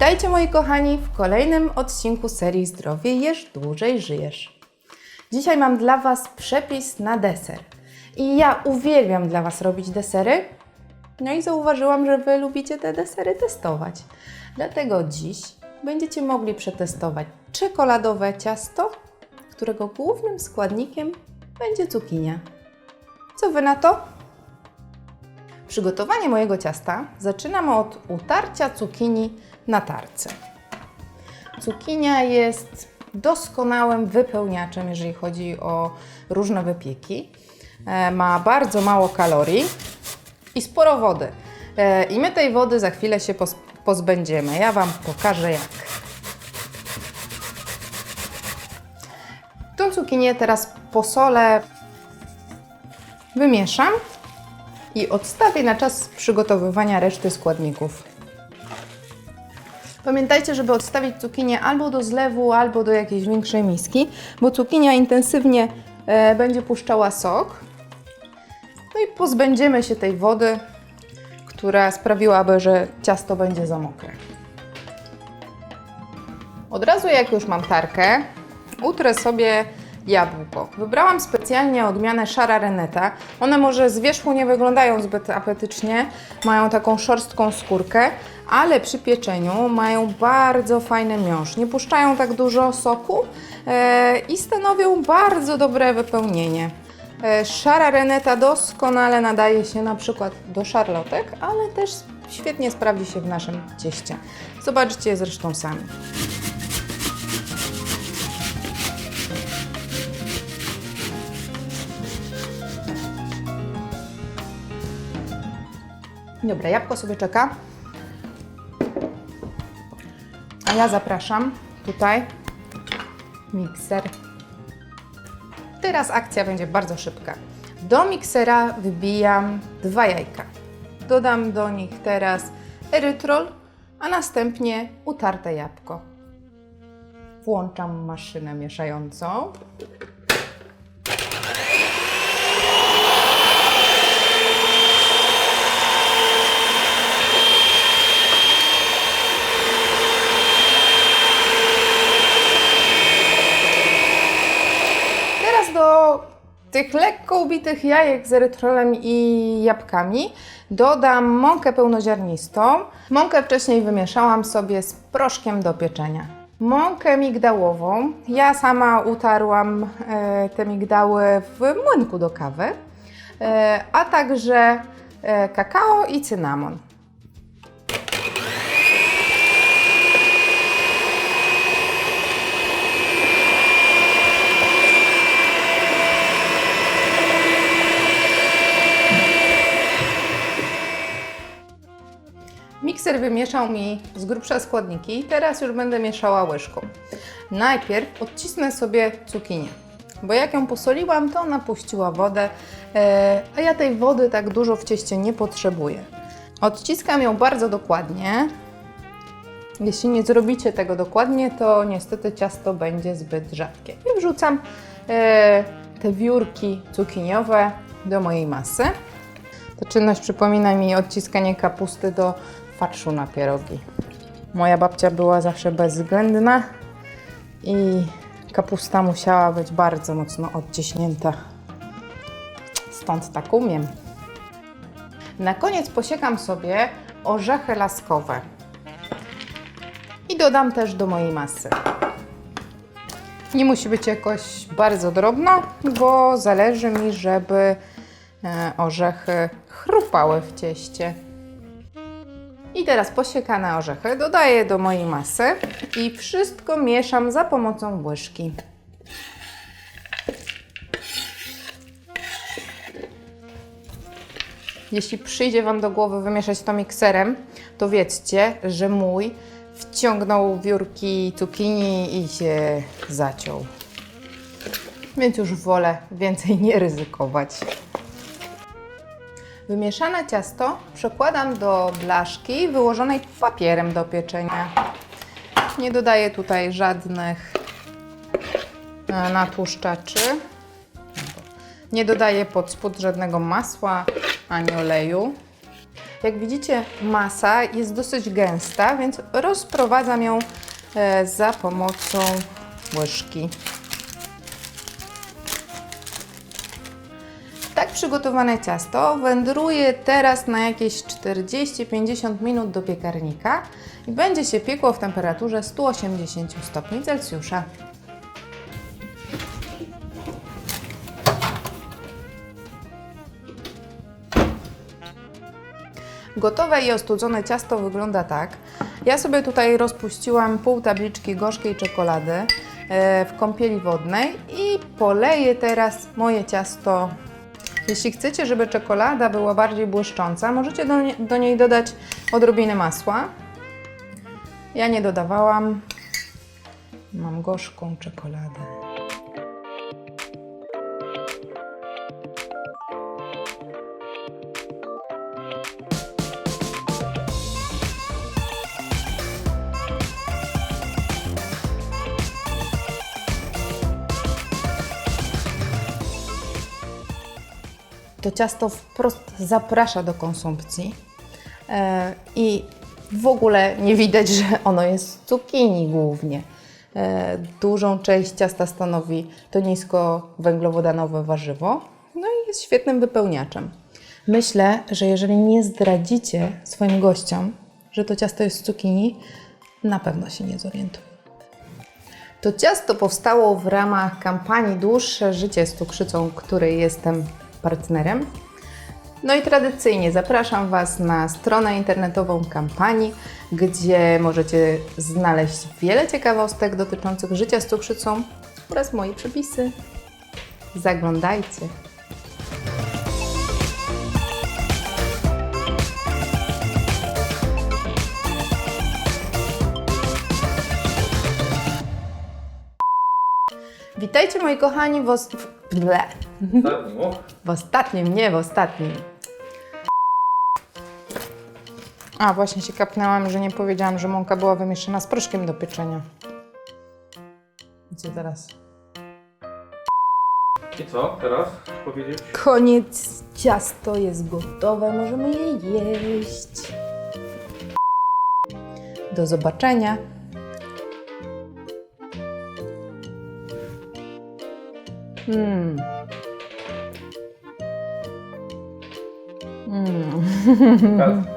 Witajcie moi kochani w kolejnym odcinku serii Zdrowie Jesz Dłużej Żyjesz. Dzisiaj mam dla Was przepis na deser. I ja uwielbiam dla Was robić desery. No i zauważyłam, że Wy lubicie te desery testować. Dlatego dziś będziecie mogli przetestować czekoladowe ciasto, którego głównym składnikiem będzie cukinia. Co Wy na to? Przygotowanie mojego ciasta zaczynam od utarcia cukinii na tarce. Cukinia jest doskonałym wypełniaczem, jeżeli chodzi o różne wypieki. E, Ma bardzo mało kalorii i sporo wody. E, I my tej wody za chwilę się poz- pozbędziemy. Ja Wam pokażę jak. Tą cukinię teraz posolę, wymieszam i odstawię na czas przygotowywania reszty składników. Pamiętajcie, żeby odstawić cukinię albo do zlewu, albo do jakiejś większej miski, bo cukinia intensywnie e, będzie puszczała sok. No i pozbędziemy się tej wody, która sprawiłaby, że ciasto będzie za mokre. Od razu jak już mam tarkę, utrę sobie jabłko. Wybrałam specjalnie odmianę szara reneta. One może z wierzchu nie wyglądają zbyt apetycznie, mają taką szorstką skórkę, ale przy pieczeniu mają bardzo fajny miąższ. Nie puszczają tak dużo soku e, i stanowią bardzo dobre wypełnienie. E, Szara reneta doskonale nadaje się na przykład do szarlotek, ale też świetnie sprawdzi się w naszym cieście. Zobaczcie zresztą sami. Dobra, jabłko sobie czeka. A ja zapraszam tutaj mikser. Teraz akcja będzie bardzo szybka. Do miksera wybijam dwa jajka. Dodam do nich teraz erytrol, a następnie utarte jabłko. Włączam maszynę mieszającą. Teraz do tych lekko ubitych jajek z erytrolem i jabłkami dodam mąkę pełnoziarnistą. Mąkę wcześniej wymieszałam sobie z proszkiem do pieczenia. Mąkę migdałową. Ja sama utarłam e, te migdały w młynku do kawy, e, a także e, kakao i cynamon. Mikser wymieszał mi z grubsza składniki, teraz już będę mieszała łyżką. Najpierw odcisnę sobie cukinię, bo jak ją posoliłam, to ona puściła wodę, e, a ja tej wody tak dużo w cieście nie potrzebuję. Odciskam ją bardzo dokładnie. Jeśli nie zrobicie tego dokładnie, to niestety ciasto będzie zbyt rzadkie. I wrzucam e, te wiórki cukiniowe do mojej masy. Ta czynność przypomina mi odciskanie kapusty do farszu na pierogi. Moja babcia była zawsze bezwzględna i kapusta musiała być bardzo mocno odciśnięta. Stąd tak umiem. Na koniec posiekam sobie orzechy laskowe i dodam też do mojej masy. Nie musi być jakoś bardzo drobno, bo zależy mi, żeby e, orzechy chrupały w cieście. I teraz posiekane orzechy dodaję do mojej masy i wszystko mieszam za pomocą łyżki. Jeśli przyjdzie Wam do głowy wymieszać to mikserem, to wiedzcie, że mój wciągnął wiórki cukinii i się zaciął. Więc już wolę więcej nie ryzykować. Wymieszane ciasto przekładam do blaszki wyłożonej papierem do pieczenia. Nie dodaję tutaj żadnych e, natłuszczaczy. Nie dodaję pod spód żadnego masła ani oleju. Jak widzicie, masa jest dosyć gęsta, więc rozprowadzam ją e, za pomocą łyżki. Przygotowane ciasto wędruje teraz na jakieś 40-50 minut do piekarnika i będzie się piekło w temperaturze 180 stopni Celsjusza. Gotowe i ostudzone ciasto wygląda tak. Ja sobie tutaj rozpuściłam pół tabliczki gorzkiej czekolady e, w kąpieli wodnej i poleję teraz moje ciasto. Jeśli chcecie, żeby czekolada była bardziej błyszcząca, możecie do, nie, do niej dodać odrobinę masła. Ja nie dodawałam. Mam gorzką czekoladę. To ciasto wprost zaprasza do konsumpcji e, i w ogóle nie widać, że ono jest z cukinii głównie. E, dużą część ciasta stanowi to niskowęglowodanowe warzywo, no i jest świetnym wypełniaczem. Myślę, że jeżeli nie zdradzicie swoim gościom, że to ciasto jest z cukinii, na pewno się nie zorientują. To ciasto powstało w ramach kampanii Dłuższe życie z cukrzycą, której jestem partnerem. No i tradycyjnie zapraszam Was na stronę internetową kampanii, gdzie możecie znaleźć wiele ciekawostek dotyczących życia z cukrzycą oraz moje przepisy. Zaglądajcie. Witajcie moi kochani w, os- w, w ostatnim, nie w ostatnim. A, właśnie się kapnęłam, że nie powiedziałam, że mąka była wymieszana z proszkiem do pieczenia. I co teraz? I co teraz? Powiedzieć? Koniec, ciasto jest gotowe, możemy je jeść. Do zobaczenia. Mm. Mm. Teraz